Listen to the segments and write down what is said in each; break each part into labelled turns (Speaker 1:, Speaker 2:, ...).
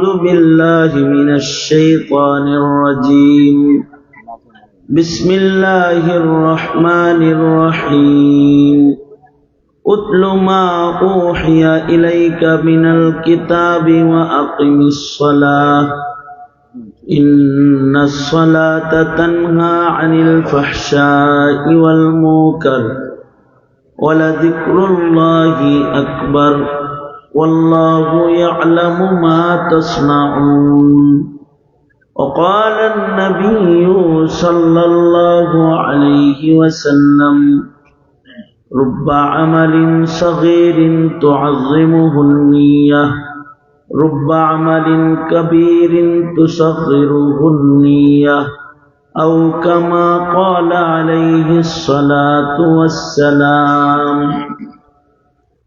Speaker 1: أعوذ بالله من الشيطان الرجيم. بسم الله الرحمن الرحيم. اتل ما أوحي إليك من الكتاب وأقم الصلاة. إن الصلاة تنهى عن الفحشاء والمنكر. ولذكر الله أكبر. والله يعلم ما تصنعون. وقال النبي صلى الله عليه وسلم رب عمل صغير تعظمه النية رب عمل كبير تصغره النية أو كما قال عليه الصلاة والسلام.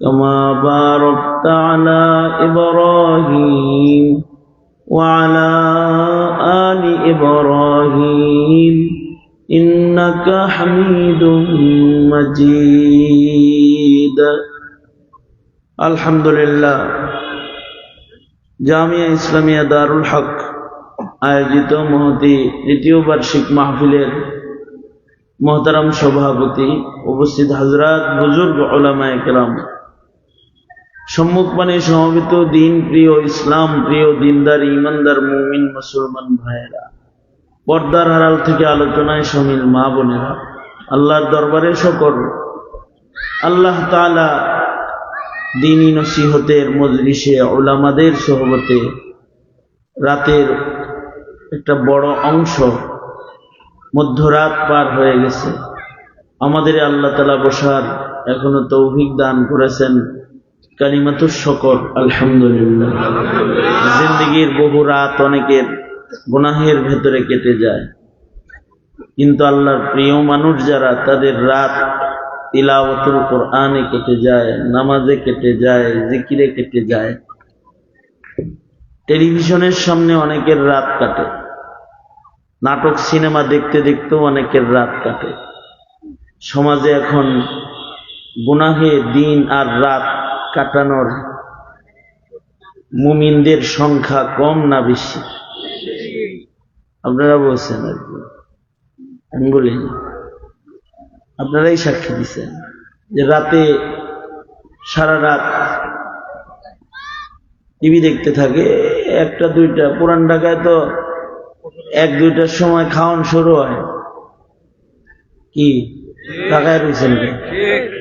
Speaker 1: كما باركت على إبراهيم وعلى آل إبراهيم إنك حميد مجيد الحمد لله জামিয়া ইসলামিয়া দারুল হক আয়োজিত মহতি তৃতীয় বার্ষিক মাহফিলের মহতারাম সভাপতি উপস্থিত হাজরাত বুজুর্গ ওলামা একরাম সম্মুখপানে সমবেত দিন প্রিয় ইসলাম, প্রিয় দিনদার ইমানদার মুমিন, মুসলমান ভাইয়েরা। পর্দার হারাল থেকে আলোচনায় সমিল মা বোনেরা, আল্লাহর দরবারে সকল আল্লাহ তালা দিনী নসিহতের মজলিসে ওলামাদের সহবতে রাতের একটা বড় অংশ মধ্যরাত পার হয়ে গেছে। আমাদের আল্লাহ তালা বসার এখনও তৌভিক দান করেছেন। কালিমাতুর শকর, আলহামদুলিল্লাহ। জিন্দগির বহু রাত অনেকের গুনাহের ভেতরে কেটে যায়। কিন্তু আল্লাহর প্রিয় মানুষ যারা, তাদের রাত তিলাওয়াতুল কোরআনে কেটে যায়, নামাজে কেটে যায়, জিকিরে কেটে যায়। টেলিভিশনের সামনে অনেকের রাত কাটে। নাটক, সিনেমা দেখতে দেখতেও অনেকের রাত কাটে। সমাজে এখন গুনাহে দিন আর রাত কাটানোর মুমিনদের সংখ্যা কম না বেশি? আপনারা বলছেন আর কি। আমি বলি, আপনারাই সাক্ষী দিচ্ছেন যে রাতে সারা রাত টিভি দেখতে থাকে, একটা, দুইটা। পুরান ঢাকায় তো এক, দুইটার সময় খাওয়ান শুরু হয়। কি? ঢাকায় রয়েছেন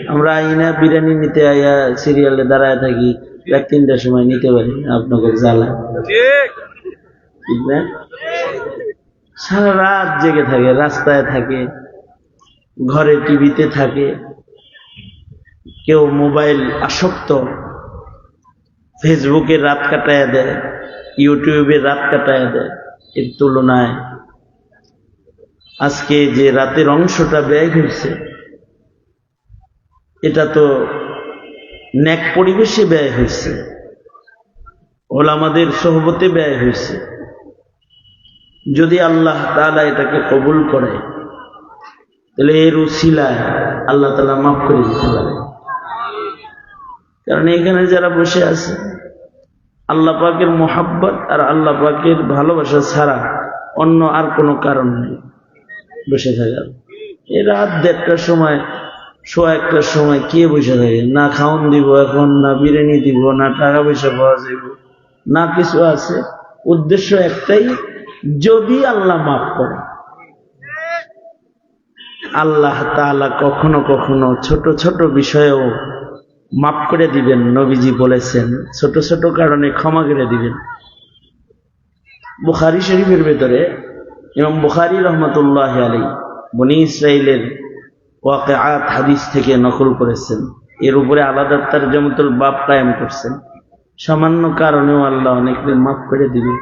Speaker 1: আমরা আইনা বিরিয়ানি নিতে আইয়া সিরিয়ালে দাঁড়ায় থাকি এক তিনটার সময় নিতে পারি আপনাকে জ্বালা। ঠিক। না? সারা রাত জেগে থাকে রাস্তায় থাকে ঘরে টিভিতে থাকে কেউ মোবাইল আসক্ত ফেসবুকে রাত কাটায় দেয় ইউটিউবে রাত কাটায় দেয় এর তুলনায় আজকে যে রাতের অংশটা ব্যয় হয়েছে এটা তো ন্যাক পরিবেশে ব্যয় হয়েছে। ওলামাদের সহবতে ব্যয় হয়েছে। যদি আল্লাহ তালা এটাকে কবুল করে, তাহলে এর উসিলায় আল্লাহ তালা মাফ করে দিতে পারে। কারণ এখানে যারা বসে আছে, আল্লাহ পাকের মোহাব্বত আর আল্লাহ পাকের ভালোবাসা ছাড়া অন্য আর কোনো কারণ নেই। বসে থাকার। এই রাত দেড়টার সময় শো একটার সময় কে বসে থাকে? না খাওন দিব, এখন না বিরিয়ানি দিব, না টাকা পয়সা পাওয়া যাব না কিছু আছে? উদ্দেশ্য একটাই, যদি আল্লাহ মাফ করে। আল্লাহ তাআলা কখনো কখনো ছোট ছোট বিষয়েও মাফ করে দিবেন, নবীজি বলেছেন। ছোট ছোট কারণে ক্ষমা করে দিবেন। বুখারি শরীফের ভেতরে এবং বুখারি রহমতুল্লাহ আলী বনি ইসরায়েলের ওয়াকেআত হাদিস থেকে নকল করেছেন। এর উপরে আলাদা তার জমতুল বাপ কায়েম করছেন। সামান্য কারণেও আল্লাহ অনেকদের মাফ করে দিবে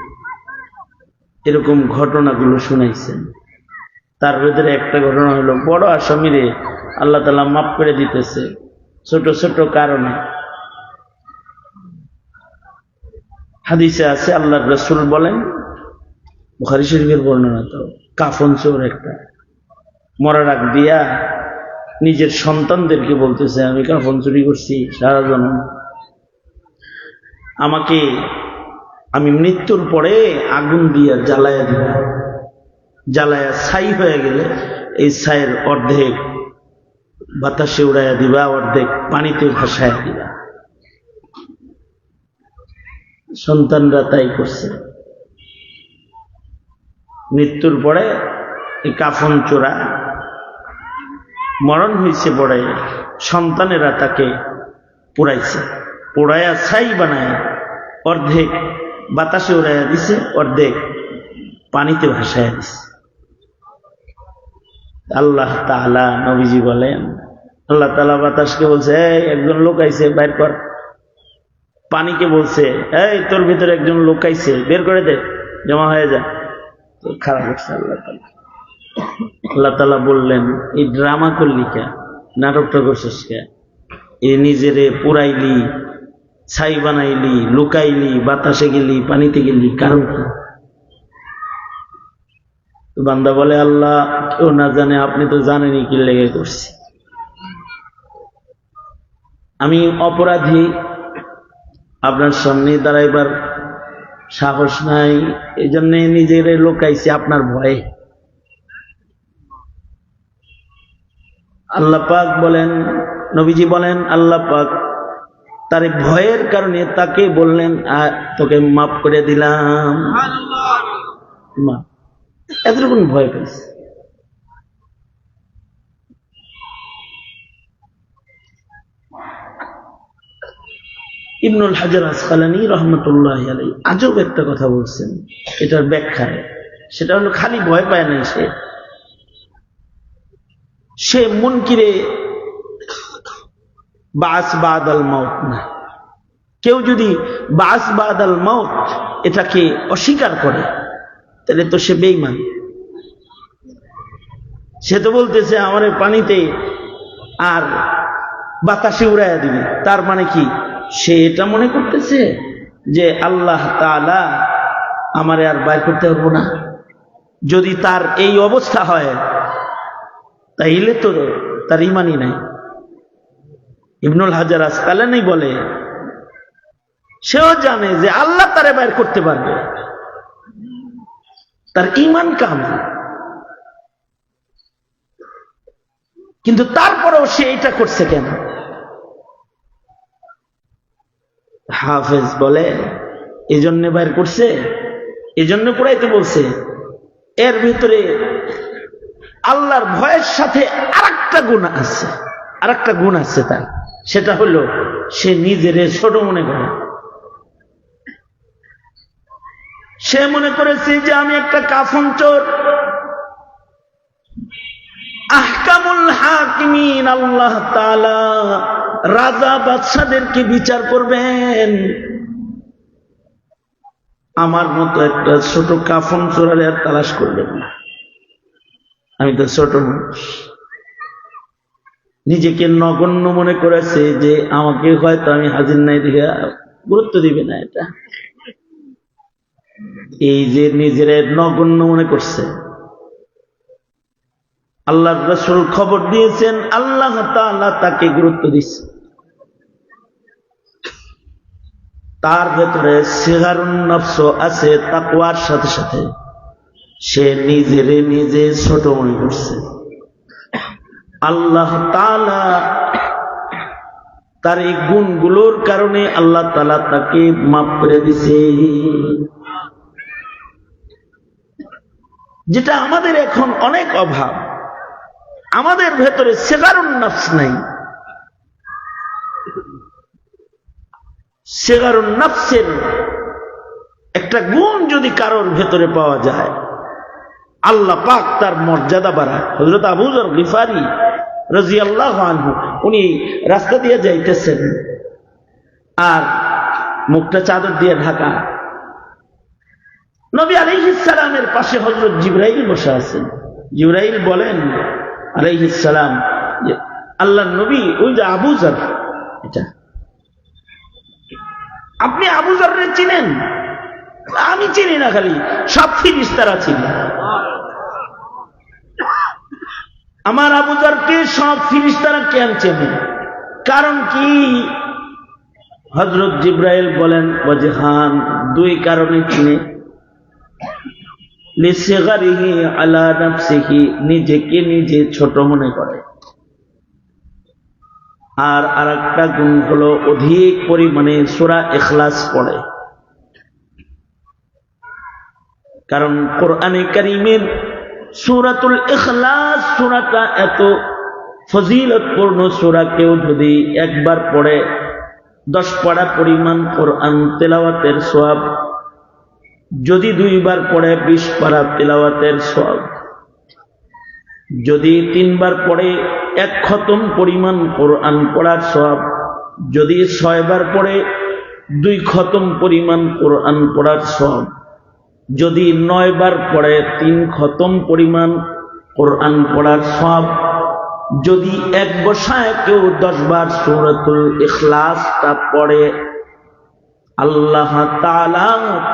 Speaker 1: এরকম ঘটনাগুলো শুনাইছেন। তার ভেতরে একটা ঘটনা হলো, বড় আসামিরে আল্লাহ তালা মাফ করে দিতেছে ছোট ছোট কারণে। হাদিসে আছে আল্লাহ রসুল বলেন, বুখারি শরীফের বর্ণনা তো, কাফন চোর একটা। মরার আগ দিয়া নিজের সন্তানদেরকে বলতেছে, আমি কাফন চুরি করছি? সারা জন্ম। আমাকে আমি মৃত্যুর পরে আগুন দিয়া জ্বালায়া দিব জ্বালায়া ছাই হয়ে গেলে এই ছাইয়ের অর্ধেক বাতাসে উড়াইয়া দিবা, অর্ধেক পানিতে ভাসায়া দিবা। সন্তানরা তাই করছে। মৃত্যুর পরে এই কাফন চোরা মরণ হয়েছে পরে সন্তানেরা তাকে পোড়াইছে। পোড়ায়া ছাই বানায়, অর্ধেক বাতাসে উড়াইয়া দিছে, অর্ধেক পানিতে ভাসাইয়া দিছে। আল্লাহ তাআলা নবীজি বলেন, আল্লাহ তাআলা বাতাসকে বলছে, এই, একজন লোক আইছে বাইর কর। পানিকে বলছে, এই, তোর ভিতরে একজন লোক আইছে, বের করে দে, জমা হয়ে যা। খারাপ হচ্ছে আল্লাহ তাআলা। আল্লাহ তাআলা বললেন, এই ড্রামা করলি কে? নাটকটা করছিস কে? এ নিজেরে পুরাইলি, ছাই বানাইলি, লুকাইলি, বাতাসে গেলি, পানিতে গেলি, কারণ কি? বান্দা বলে, আল্লাহ, কেউ না জানে, আপনি তো জানেনই কি লেগে করছি। আমি অপরাধী, আপনার সামনে দাঁড়াইবার সাহস নাই এই জন্য নিজের লোকাইছি আপনার ভয়ে। আল্লাহ পাক বলেন, নবীজি বলেন, আল্লাহ পাক তার ভয়ের কারণে তাকে বললেন তোকে মাফ করে দিলাম। মা ভয় পেয়েছে ইবনুল হাজার আসকালানি রহমতুল্লাহ আলাই আজব একটা কথা বলছেন, এটার ব্যাখ্যায়। সেটা হলো খালি ভয় পায় না সে। সে মুনকিরে বাস বাদ আল মাউত না। কেউ যদি বাস বাদ আল মাউত এটাকে অস্বীকার করে, তাহলে তো সে বেইমান সে তো বলতেছে, আমার পানিতে আর বাতাসে উড়াইয়া দিবে। তার মানে কি? সে এটা মনে করতেছে যে আল্লাহ তাআলা আমারে আর বাইর করতে পারব না। যদি তার এই অবস্থা হয় তাইলে তো তার ইমানই নাই। ইবনুল হাজার আসকালানি বলে, সেও জানে যে আল্লাহ তারে বাইর করতে পারবে। তার ইমান কামাল কিন্তু তারপরেও সে এটা করছে কেন? হাফেজ বলে, এজন্য বাইর করছে এই জন্য পড়াইতে বলছে, এর ভিতরে আল্লাহর ভয়ের সাথে আরেকটা গুণ আছে। আরেকটা গুণ আছে তার। সেটা হলো, সে নিজের ছোট মনে করে। সে মনে করেছে যে আমি একটা কাফন চোর। আহকামুল হাকিমিন, আল্লাহ তাআলা রাজা বাদশাদেরকে বিচার করবেন। আমার মতো একটা ছোট কাফন চোরারে আর তালাশ করবেন না। আমি তো ছোট। মানুষ নিজেকে নগণ্য মনে করেছে যে আমাকে হয়তো আমি হাজির নাই দেখে গুরুত্ব দিবে না এটা। এই যে নিজের নগণ্য মনে করছে। আল্লাহ রসুল খবর দিয়েছেন, আল্লাহ তাআলা তাকে গুরুত্ব দিচ্ছে। তার ভেতরে সিগারুন নফস আছে তাকওয়ার সাথে সাথে। সে নিজেরে নিজে ছোট মনে করছে। আল্লাহ তাআলা তার এই গুণগুলোর কারণে আল্লাহ তালা তাকে মাফ করে দিছে। যেটা আমাদের এখন অনেক অভাব। আমাদের ভেতরে সেগারুন নাফস নাই। সেগারুন নাফসের একটা গুণ যদি কারোর ভেতরে পাওয়া যায় আল্লাহ পাক তার মর্যাদা বাড়ায়। হজরত আবুজর গিফারি রাজি আল্লাহ উনি রাস্তা দিয়ে যাইতেছেন। আর মুখটা চাদর দিয়ে ঢাকা। নবী আলাইহিসালামের পাশে হজরত জিব্রাইল বসে আছেন। জিব্রাইল বলেন আলাইহিসালাম আল্লাহ নবী, ওই যে আবুজার এটা। আপনি আবুজারে চিনেন? আমি চিনি না খালি, সব ফিরিস্তারা চিনি। আমার আবুজারকে সব ফিরিস্তারা কেন চেনে কারণ কি? হজরত জিব্রাইল বলেন ওয়াজহান দুই কারণে চিনে আলা নিজেকে নিজে ছোট মনে করে। আর আরেকটা গুণ হলো, অধিক পরিমাণে সূরা ইখলাস পড়ে। কারণ কোরআনে কারীমের সূরাতুল ইখলাস, সূরাটা এত ফজিলতপূর্ণ সূরা, কেউ যদি একবার পড়ে, দশ পড়া পরিমাণ কোরআন তেলাওয়াতের সওয়াব, যদি দুইবার পড়ে বিশ পারা তেলাওয়াতের সওয়াব, যদি তিনবার পড়ে এক খতম পরিমাণ কোরআন পড়ার সওয়াব, যদি ছয়বার পড়ে দুই খতম পরিমাণ কোরআন পড়ার সওয়াব যদি নয় বার পড়ে তিন খতম পরিমাণ কোরআন পড়ার সব যদি এক বসায় কেউ দশ বার সৌরতুল ইখলাসটা পড়ে, আল্লাহ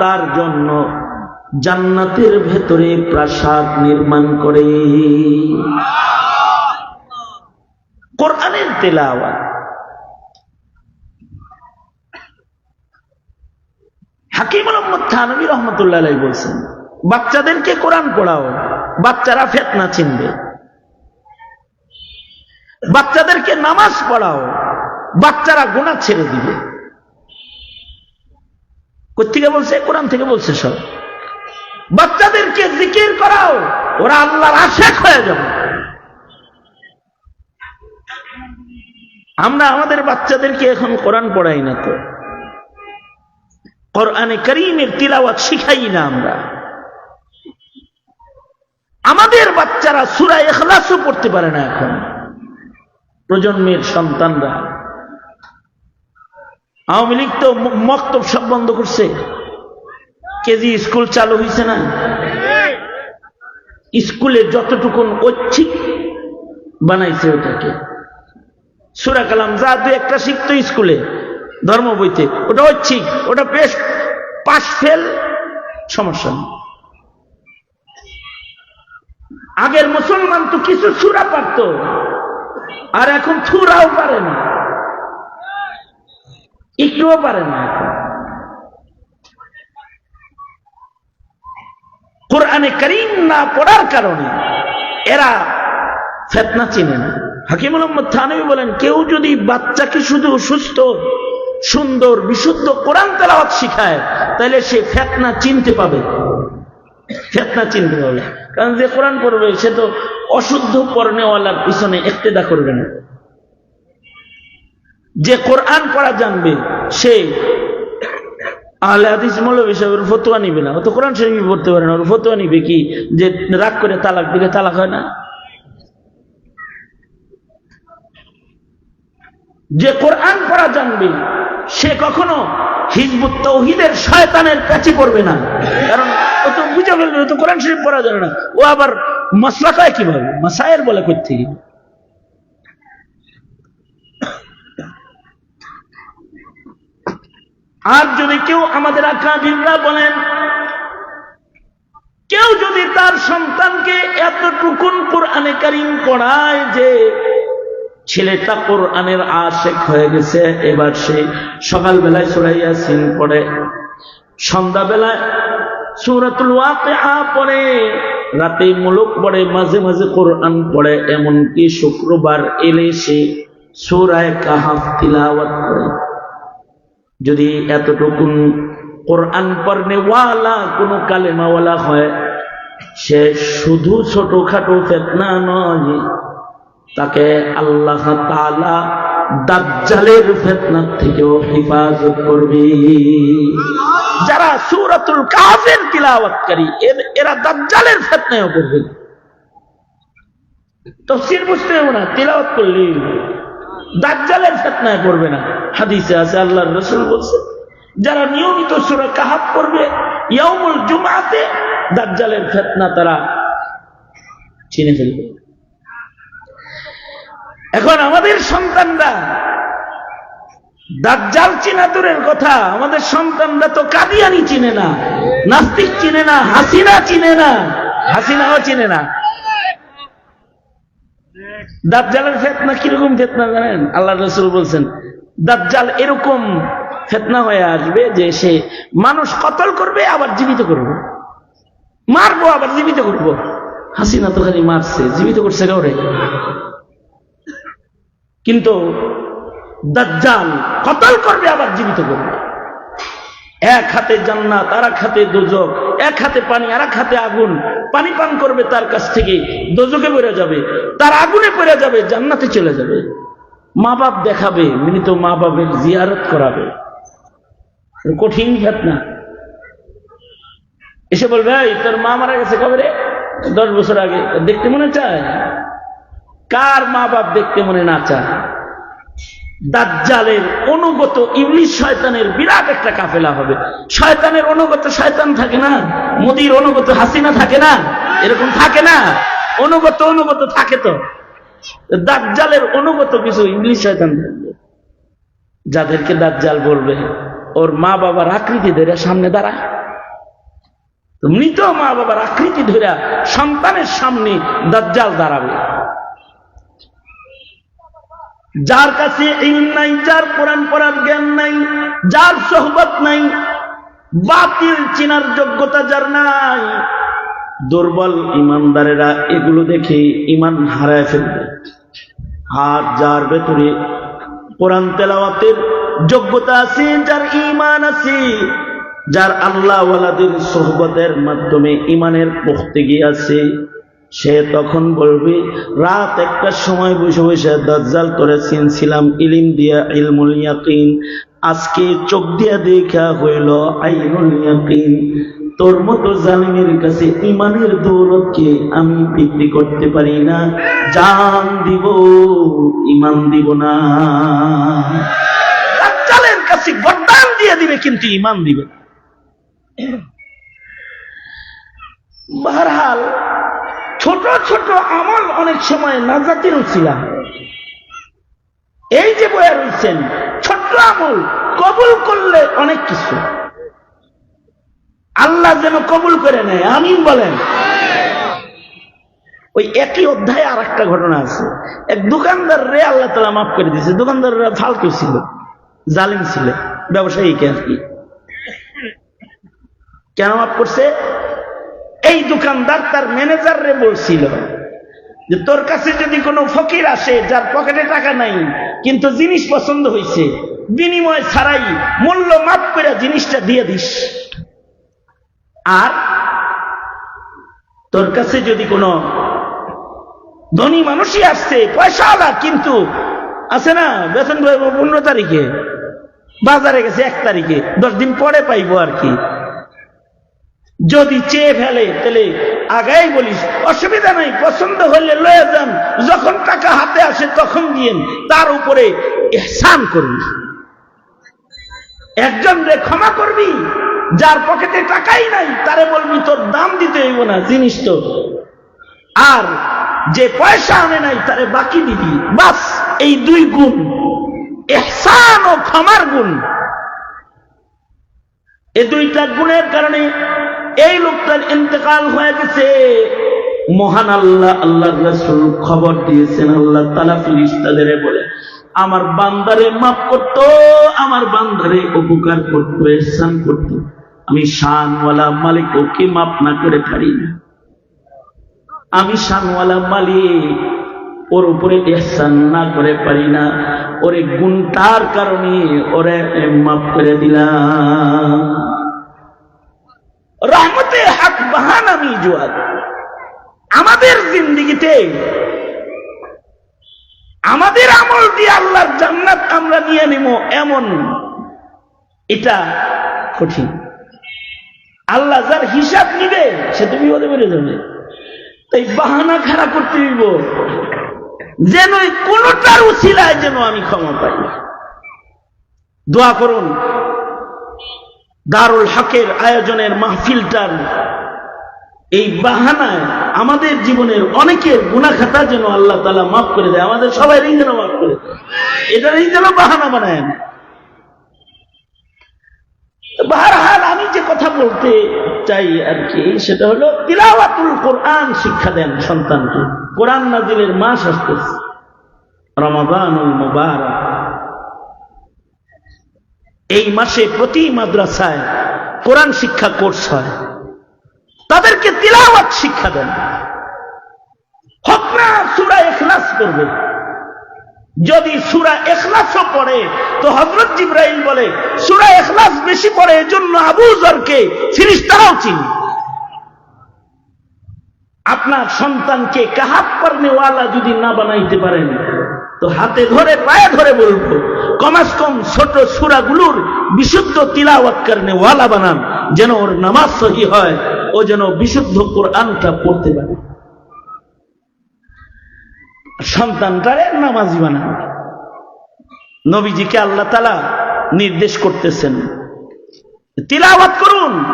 Speaker 1: তার জন্য জান্নাতের ভেতরে প্রাসাদ নির্মাণ করে। কোরআনের তেলাওয়াত হাকিম থানবী রহমতুল্লাহ বলছেন, বাচ্চাদেরকে কোরআন পড়াও, বাচ্চারা ফেতনা চিনবে। বাচ্চাদেরকে নামাজ পড়াও, বাচ্চারা গোনা ছেড়ে দিবে। কোথেকে বলছে? কোরআন থেকে বলছে সব। বাচ্চাদেরকে জিকির করাও, ওরা আল্লাহর আশেক হয়ে যাবে। আমরা আমাদের বাচ্চাদেরকে এখন কোরআন পড়াই না তো। কোরআনে করিমের তিলাওয়াত শিখাই না আমরা। আমাদের বাচ্চারা সুরা এখলাসও পড়তে পারে না এখন। প্রজন্মের সন্তানরা। আওয়ামী লীগ তো মক্তব সব বন্ধ করছে। কেজি স্কুল চালু হয়েছে না? স্কুলে যতটুকুন ঐচ্ছিক বানাইছে ওটাকে। সুরা কালাম যা দু একটা শিখতো স্কুলে। ধর্ম বইতে। ওটা ঐচ্ছিক, ওটা বেশ পাশ ফেল, সমস্যা নেই। আগের মুসলমান তো কিছু সুরা পারত, আর এখন থুরাও পারে না। একটুও পারে না কোরআনে করিম না পড়ার কারণে এরা ফেতনা চিনে না। হাকিম মোহাম্মদ থানবী বলেন, কেউ যদি বাচ্চাকে শুধু সুস্থ সুন্দর, বিশুদ্ধ কোরআন তেলাওয়াত শিখায় তাহলে সে ফেতনা চিনতে পাবে। ফেতনা চিনতে পাবে। কারণ যে কোরআন পড়বে, সে তো অশুদ্ধ পর্নেওয়ালার পিছনে একতেদা করবে না। যে কোরআন পড়া জানবে, সে ফতোয়া নিবে না। ও তো কোরআন শরীফ পড়তে পারে না, ওর ফতোয়া নিবে কি? যে রাগ করে তালাক দিলে তালাক হয় না? যে কোরআন পড়া জানবে সে কখনো হিজবুত তৌহিদের শয়তানের প্যাচে পড়বে না। কারণ ও তো বুঝে ফেলবে তো কোরআন শরীফ পড়া জানে না। ও আবার মশলা খায় কীভাবে? মাসায়ের বলে করতে আর যদি কেউ আমাদের আকাবিররা বলেন, কেউ যদি তার সন্তানকে এতটুকুন কোরআনে কারিম পড়ায় যে ছেলেটা কোরআনের আশেক হয়ে গেছে। এবার সে সকালবেলায় সুরাইয়া সিং পড়ে। সন্ধ্যাবেলায় সুরাতুল ওয়াকিআ পড়ে। রাতে মুলুক পড়ে, মাঝে মাঝে কোরআন পড়ে। এমনকি শুক্রবার এলে সে সুরায় কাহাফ তিলাওয়াত করে। যদি এতটুকুন কোরআন পড়নে ওয়ালা, কোনো কালেমাওয়ালা হয়, সে শুধু ছোটখাটো ফেতনা নয় তাকে আল্লাহ দাজ্জালের ফেতনার থেকেও হেফাজত করবে। যারা সূরাতুল কাফের তিলাওয়াতকারী এরা দাজ্জালের ফেতনায়ও তফসির বুঝতে হবে না দাজ্জালের ফেতনায় না। হাদিসে আছে, আল্লাহর রসুল বলছে, যারা নিয়মিত সুরা কাহাত করবে ইয়ামুল জুমাতে দাজ্জালের ফেতনা তারা চিনে ফেলবে। এখন আমাদের সন্তানরা দাজ্জাল চিনা দূরের কথা, আমাদের সন্তানরা তো কাদিয়ানি চিনে না, নাস্তিক চিনে না, হাসিনা চিনে না, হাসিনাও চিনে না। দাজ্জালের ফেতনা কীরকম ফেতনা জানেন? আল্লাহ রসুল বলছেন, দাজ্জাল এরকম ফেতনা হয়ে আসবে যে সে মানুষ কতল করবে, আবার জীবিত করবে। মারবো, আবার জীবিত করব। হাসিনা তো খালি মারছে, জীবিত করছে কাউরে? কিন্তু দাজ্জাল কতল করবে আবার জীবিত করবে? এক হাতে জান্নাত আর এক হাতে দোজক, এক হাতে পানি আর এক হাতে আগুন। পানি পান করবে তার কাছ থেকে, দোজকে বেড়ে যাবে। তার আগুনে পড়ে যাবে, জান্নাতে চলে যাবে। মা বাপ দেখাবে, মৃত মা বাপের জিয়ারত করাবে। কঠিন ঘটনা। এসে বলবে তোর মা মারা গেছে কবে রে? দশ বছর আগে। দেখতে মনে চায়? কার মা বাপ দেখতে মনে না চায়? দাজ্জালের অনুগত ইংলিশ শয়তানের বিরাট একটা কাফেলা হবে। শয়তানের অনুগত শয়তান থাকে না, মোদির অনুগত হাসিনা থাকে না, এরকম থাকে না। অনুগত অনুগত থাকে তো। দাজ্জালের অনুগত কিছু ইংলিশ শয়তান যাদেরকে দাজ্জাল বলবে, ওর মা বাবার আকৃতি ধরে সামনে দাঁড়ায় মৃত মা বাবার আকৃতি ধরে সন্তানের সামনে দাজ্জাল দাঁড়াবে। যার কাছে ইলম নাই, যার কোরআন পড়ার জ্ঞান নাই, যার সহবত নাই, বাতিল চিনার যোগ্যতা যার নাই, দুর্বল ইমানদারেরা এগুলো দেখে ইমান হারায় ফেলবে। আর যার ভেতরে কোরআন তেলাওয়াতের যোগ্যতা আছে, যার ইমান আছে, যার আল্লাহওয়ালাদের সোহবতের মাধ্যমে ইমানের পুখতে আছে সে তখন বলবে, রাত একটা সময় বসে বসে দাজ্জাল করে চিনছিলাম, ইলিম দিয়া ইলমুল ইয়াকিন। আজকে চোখ দিয়া দেখা হইল আইনুল ইয়াকিন। তোর মতো জালিমের কাছে ইমানের দৌলতকে আমি বিক্রি করতে পারি না? জান দিব, ইমান দিব না। দাজ্জালের কাছে বরদান দিয়ে দিবে, কিন্তু ইমান দিবে না। বারহাল ছোট ছোট আমল অনেক সময় নাজাতের উচিলা এই যে বয়ে রয়েছেন, ছোট্ট আমল কবুল করলে অনেক কিছু। আল্লাহ যেন কবুল করে নেয় আমি বলেন। ওই একই অধ্যায়ে আর একটা ঘটনা আছে। এক দোকানদার রে আল্লাহ তালা মাফ করে দিয়েছে। দোকানদাররা ফালতু ছিল, জালিম ছিল ব্যবসায়ীকে আর কি। কেন মাফ করছে? এই দোকানদার তার ম্যানেজার রে বলছিল যে, তোর কাছে যদি কোনো ফকির আসে, যার পকেটে টাকা নাই, কিন্তু জিনিস পছন্দ হয়েছে বিনিময় ছাড়াই মূল্য মাপ করে জিনিসটা দিয়ে দিস। আর তোর কাছে যদি কোনো ধনী মানুষই আসছে, পয়সা পয়সাওয়ালা কিন্তু আছে না, বেতন পনেরো তারিখে, বাজারে গেছে এক তারিখে, দশ দিন পরে পাইবো আর কি। যদি চেয়ে ফেলে, তাহলে আগাই বলিস। অসুবিধা নাই, পছন্দ হলে লয়ে যান। যখন টাকা হাতে আসে, তখন দিয়েন তার উপরে এহসান করবি একজন রে ক্ষমা করবি, যার পকেটে টাকাই নাই, তারে বলবি, তোর দাম দিতে হইব না, জিনিস তো। আর যে পয়সা আনে নাই, তারে বাকি দিবি। বাস, এই দুই গুণ। এহসান ও ক্ষমার গুণ। এই দুইটা গুণের কারণে এই লোকটার ইন্তেকাল হয়ে গেছে। মহান আল্লাহ আল্লাহ রসুল খবর দিয়েছেন, আল্লাহ তালা ফিরিস্তাদের বলে, আমার বান্দারে মাফ করতো, আমার বান্দারে উপকার করতো, এহসান করতো। আমি শানওয়ালা মালিক, ওকে মাফ না করে পারি না। আমি শানওয়ালা মালিক, ওর উপরে এহসান না করে পারি না। ওরে গুণটার কারণে ওরে মাফ করে দিলাম। রহমতে হাক বাহান আমি জোয়াদ আমাদের জিন্দিগিতে আমাদের আমল দিয়ে আল্লাহর জান্নাত আমরা নিয়ে নেব এমন এটা কঠিন। আল্লাহ যার হিসাব নিবে, সে তো বিপদে বেড়ে যাবে। তাই বাহানা খাড়া করতে দিব যেন কোনটার উচিলায় যেন আমি ক্ষমা পাই। দোয়া করুন। দারুল হকের আয়োজনের মাহফিলটার এই বাহানায় আমাদের জীবনের অনেকের গুণাখাতা যেন আল্লাহ তালা মাফ করে দেয়, আমাদের সবাই যেন মাফ করে দেয়। এটারই যেন বাহানা বানায় বাহার আমি যে কথা বলতে চাই আর কি, সেটা হলো তিলাওয়াতুল কোরআন শিক্ষা দেন সন্তানকে। কোরআন নাজিলের মাস আসতেছে। রমাদানুল মুবারক। এই মাসে প্রতি মাদ্রাসায় কোরআন শিক্ষা কোর্স হয়। তাদেরকে তিলাওয়াত শিক্ষা দেন। হক না সুরা এখলাস করবে যদি সুরা এখলাসও পড়ে, তো হজরত জিব্রাইল বলে, সুরা এখলাস বেশি পড়ে, এজন্য আবু জরকে ফিরিস্তারাও চিনি। আপনার সন্তানকে কাহাত পারনেওয়ালা যদি না বানাইতে পারেন তো হাতে ধরে, পায়ে ধরে বলব কমাস কম ছোট সুরাগুলোর বিশুদ্ধ তিলাওয়াত করনে ওয়ালা বানান, যেন ওর নামাজ সহি হয়, ও যেন বিশুদ্ধ কোরআনটা পড়তে পারে। সন্তানটারে নামাজি বানান। নবীজিকে আল্লাহ তালা নির্দেশ করতেছেন। তিলাওয়াত করুন।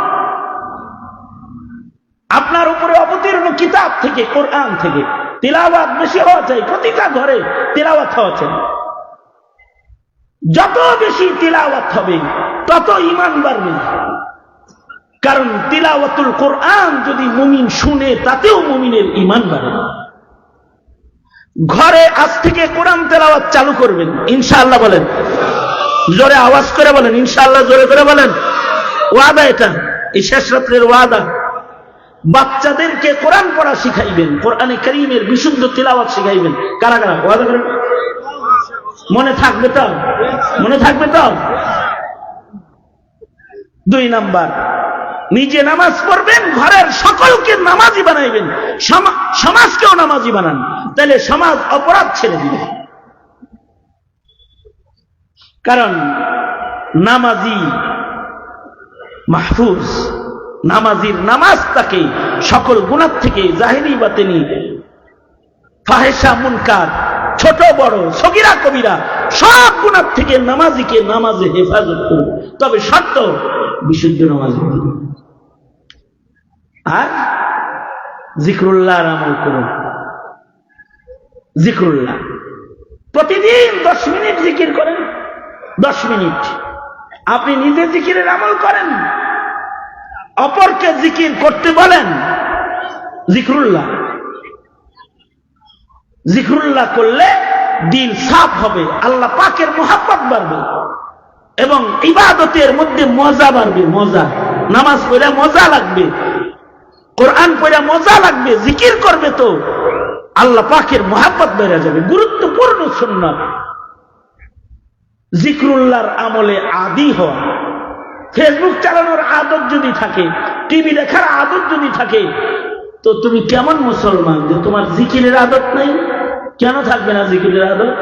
Speaker 1: আপনার উপরে অবতীর্ণ কিতাব থেকে, কোরআন থেকে। তিলাওয়াত বেশি হওয়া চাই, প্রতিটা ঘরে তিলাওয়াত হওয়া চাই। যত বেশি তিলাওয়াত হবে, তত ইমান বাড়বে। কারণ তিলাওয়াতুল কোরআন যদি মুমিন শুনে, তাতেও মুমিনের ইমান বাড়ে ঘরে আজ থেকে কোরআন তেলাওয়াত চালু করবেন, ইনশাআল্লাহ বলেন। জোরে আওয়াজ করে বলেন, ইনশাআল্লাহ জোরে করে বলেন। ওয়াদা এটা, এই শেষ রাত্রের ওয়াদা। বাচ্চাদেরকে কোরআন পড়া শিখাইবেন, কোরআনে করিমের বিশুদ্ধ তিলাওয়াত শিখাইবেন। কারা কারা? ওয়াদা করেন। মনে থাকবে তো? মনে থাকবে তো? দুই নাম্বার, নিজে নামাজ পড়বেন, ঘরের সকলকে নামাজি বানাইবেন। সমা- সমাজকেও নামাজি বানান। তাহলে সমাজ অপরাধ ছেড়ে দিবে। কারণ নামাজি মাহফুজ। নামাজির নামাজ তাকে সকল গুণার থেকে জাহেরি বাতেনি ফাহেসা মুনকার, ছোট, বড়, সগিরা, কবিরা, সব গুণার থেকে নামাজিকে নামাজে হেফাজত করবে তবে শর্ত, বিশুদ্ধ নামাজ আর জিক্রুল্লাহর আমল করুন। জিক্রুল্লাহ। প্রতিদিন দশ মিনিট জিকির করেন। দশ মিনিট। আপনি নিজে জিকিরের আমল করেন। অপরকে জিকির করতে বলেন, জিক্রুল্লাহ। জিক্রুল্লাহ করলে দিল সাফ হবে, আল্লাহ পাকের মোহাব্বত বাড়বে এবং ইবাদতের মধ্যে মজা বাড়বে, মজা। নামাজ পড়ে মজা লাগবে, কোরআন পড়ে মজা লাগবে, জিকির করবে তো, আল্লাহ পাকের মোহাব্বত বেড়ে যাবে। গুরুত্বপূর্ণ সুন্নাত। জিক্রুল্লাহর আমলে আদি হওয়া। ফেসবুক চালানোর আদত যদি থাকে টিভি দেখার আদত যদি থাকে, তো তুমি কেমন মুসলমান যে তোমার জিকিরের আদত নেই? কেন থাকবে না জিকিরের আদত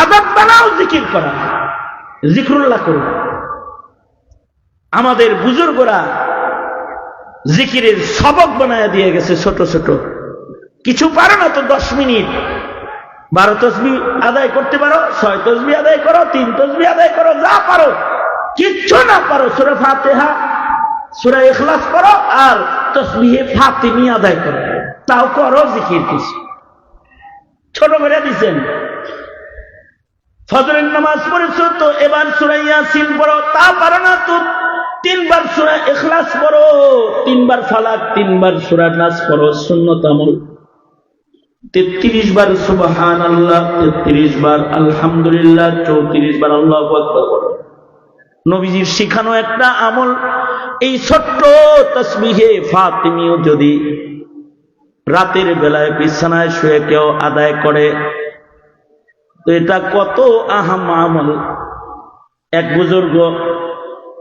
Speaker 1: আদত বানাও, জিকির করা। জিক্রুল্লাহ করো। আমাদের বুজুর্গরা জিকিরের সবক বানায় দিয়ে গেছে ছোট ছোট। কিছু পারো না তো দশ মিনিট। বারো তসবি আদায় করতে পারো, ছয় তসবি আদায় করো, তিন তসবি আদায় করো, যা পারো। কিচ্ছু না পারো, সুরে ফাতেহা, সুরে ইখলাস করো আর তসবিহে ফাতিমি আদায় করো। তাও করো জিকির কিছু। ছোট করে দিছেন। ফজরের নামাজ পড়েছো তো এবার সুরাইয়া সিন পড়ো। তা পারো না তো তিনবার সুরা এখলাস পড়ো, তিনবার ফালাক, তিনবার সুরা নাচ পড়ো শূন্যত আমল। তেত্রিশ বার সুবাহান আল্লাহ তেত্রিশ বার আলহামদুলিল্লাহ, চৌত্রিশ বার আল্লাহ আকবর পড়ো। নবীজির শিখানো একটা আমল, এই ছোট্ট তসবিহে ফাতিমিও যদি রাতের বেলায় বিছানায় শুয়ে কেউ আদায় করে, তো এটা কত আহাম আমল। এক বুজুর্গ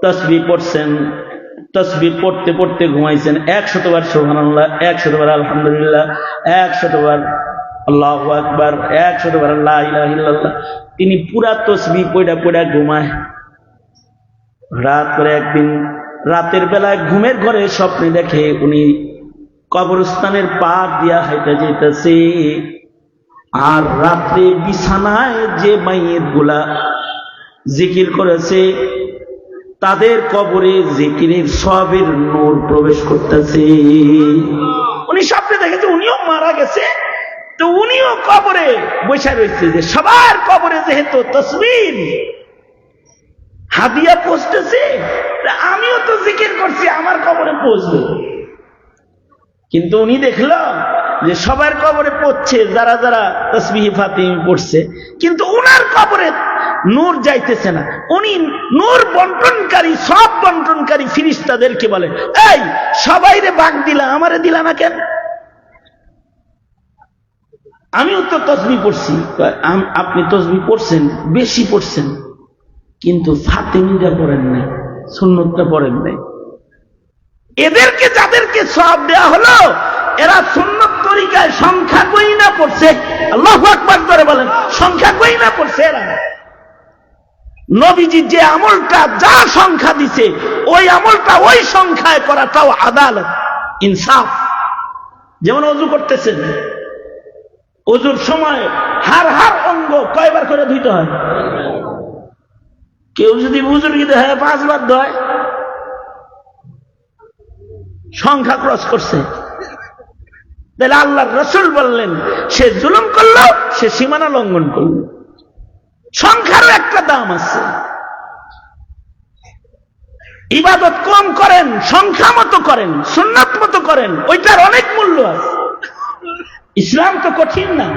Speaker 1: তসবি পড়ছেন, তসবি পড়তে পড়তে ঘুমাইছেন, একশতবার সোহানাল্লাহ একশতবার আলহামদুলিল্লাহ, একশতবার আল্লাহ আকবার, একশতবার আল্লাহ তিনি পুরা তসবি পড়া পড়া ঘুমায়। রাত করে একদিন, রাতের বেলায় ঘুমের ঘরে স্বপ্নে দেখে উনি কবরস্থানের পার দিয়া হাইটা যেতেছে। আর রাত্রে বিছানায় যে মাইয়েরগুলা জিকির করেছে, তাদের কবরে জিকিরের সবের নূর প্রবেশ করতেছে। উনি স্বপ্নে দেখেছে, উনিও মারা গেছে। তো উনিও কবরে বসে রয়েছে যে সবার কবরে যেহেতু তসবির হাদিয়া পৌঁছতেছে? আমিও তো জিকির করছি, আমার কবরে পৌঁছবে। কিন্তু উনি দেখল যে সবার কবরে পড়ছে, যারা যারা তসবিহি ফাতিমি পড়ছে, কিন্তু উনার কবরে নূর যাইতেছে না। উনি নূর বন্টনকারী, সব বন্টনকারী ফিরিস্তাদেরকে বলে, এই সবাইরে বাঘ দিলা, আমারে দিলা না কেন? আমিও তো তসবি পড়ছি। আপনি তসবি পড়ছেন, বেশি পড়ছেন। কিন্তু ফাতেমিটা পড়েন নাই, সুন্নতটা পড়েন নাই। এদেরকে যাদেরকে সব দেয়া হলো, এরা সুন্নত তরিকায় সংখ্যা কই না পড়ছে? আল্লাহ আকবার করে বলেন, সংখ্যা কই না পড়ছে এরা? নবীজি যে আমলটা, যা সংখ্যা দিছে, ওই আমলটা ওই সংখ্যায় করাটাও আদালত, ইনসাফ। যেমন অজু করতেছেন, অজুর সময় হার হার অঙ্গ কয়বার করে ধুইতে হয়? কেউ যদি বুজুর্গিতে হয় পাঁচবার ধয় সংখ্যা ক্রস করছে। তাহলে আল্লাহ রসুল বললেন, সে জুলুম করল, সে সীমানা লঙ্ঘন করল। সংখ্যারও একটা দাম আছে। ইবাদত কম করেন, সংখ্যা মতো করেন, সুন্নাত মতো করেন, ওইটার অনেক মূল্য আছে। ইসলাম তো কঠিন না।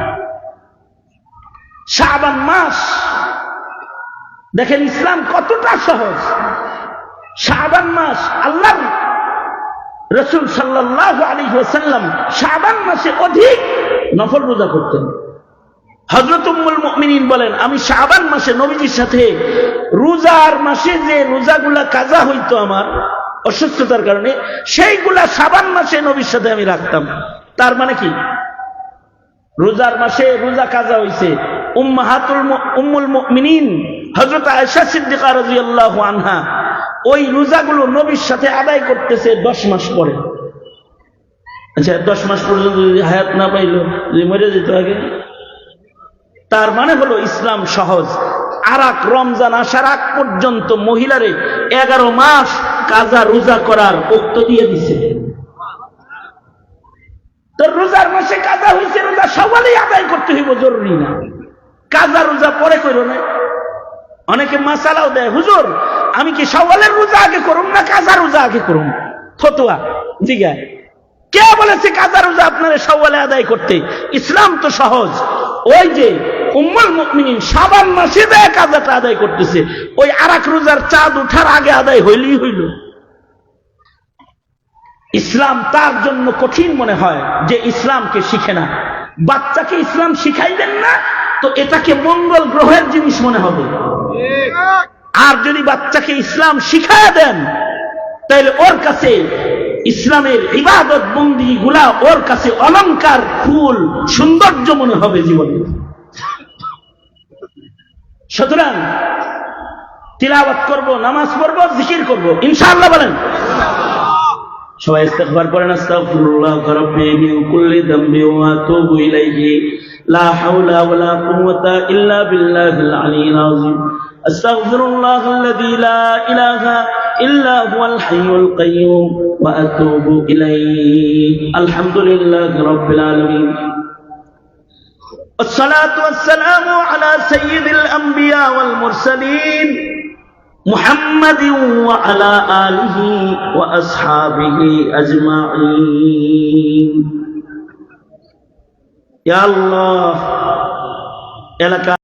Speaker 1: শাবান মাস দেখেন ইসলাম কতটা সহজ। শাবান মাস আল্লাহ রসুল সাল্লাহ আলী ওসাল্লাম শাবান মাসে অধিক নফল রোজা করতেন। হজরত উম্মুল বলেন, আমি শাবান মাসে নবীজির সাথে রোজার মাসে যে রোজাগুলা কাজা হইতো আমার অসুস্থতার কারণে, সেইগুলা সাবান মাসে নবীর সাথে আমি রাখতাম। তার মানে কি? রোজার মাসে রোজা কাজা হইছে। উম্মাহাতুল উম্মুল মুমিনিন হযরত আয়েশা সিদ্দিকা রাদিয়াল্লাহু আনহা ওই রোজাগুলো নবীর সাথে আদায় করতেছে দশ মাস পরে। আচ্ছা দশ মাস পর্যন্ত যদি হায়াত না পাইলো, যদি মরে যেত আগে? তার মানে হলো ইসলাম সহজ। আর এক রমজান আসার আগ পর্যন্ত মহিলারে এগারো মাস কাজা রোজা করার উক্ত দিয়ে দিছে। তো রোজার মাসে কাজা হয়েছে রোজা সবারই আদায় করতে হইব, জরুরি না। কাজা রোজা পরে করো না। অনেকে মাসালাও দেয়, হুজুর, আমি কি সওয়ালের রোজা আগে করুম না কাজা রোজা আগে করুম? ফতুয়া, জিগায়। কে বলেছে কাজা রোজা আপনার সওয়ালে আদায় করতে? ইসলাম তো সহজ। ওই যে উম্মুল মুমিনিন শাবান মাসে দেয় কাজাটা আদায় করতেছে, ওই আরাক রোজার চাঁদ উঠার আগে আদায় হইলেই হইল। ইসলাম তার জন্য কঠিন মনে হয় যে ইসলামকে শিখে না। বাচ্চাকে ইসলাম শিখাইলেন না, তো এটাকে মঙ্গল গ্রহের জিনিস মনে হবে। আর যদি বাচ্চাকে ইসলাম শিখায় দেন তাহলে ওর কাছে ইসলামের ইবাদত বন্দি গুলা ওর কাছে অলঙ্কার ফুল, সৌন্দর্য মনে হবে জীবনে। সুতরাং তিলাবাত করব, নামাজ পড়ব, জিকির করব, ইনশাআল্লাহ বলেন। সবাই ইস্তেগফার করেন আস্তাগফিরুল্লাহ রাব্বি মিন কুল্লি যামবি ওয়া আতুবু ইলাইহি লা হাওলা ওয়ালা কুওয়াতা ইল্লা বিল্লাহিল আলিয়্যিল আযীম আস্তাগফিরুল্লাহ আল্লাযী লা ইলাহা ইল্লা হুয়াল হাইয়ুল কাইয়্যুম ওয়া আতুবু ইলাইহি আলহামদুলিল্লাহি রাব্বিল আলামিন والصلاة والسلام على سيد الأنبياء والمرسلين محمد وعلى آله وأصحابه أجمعين. يا الله يا لك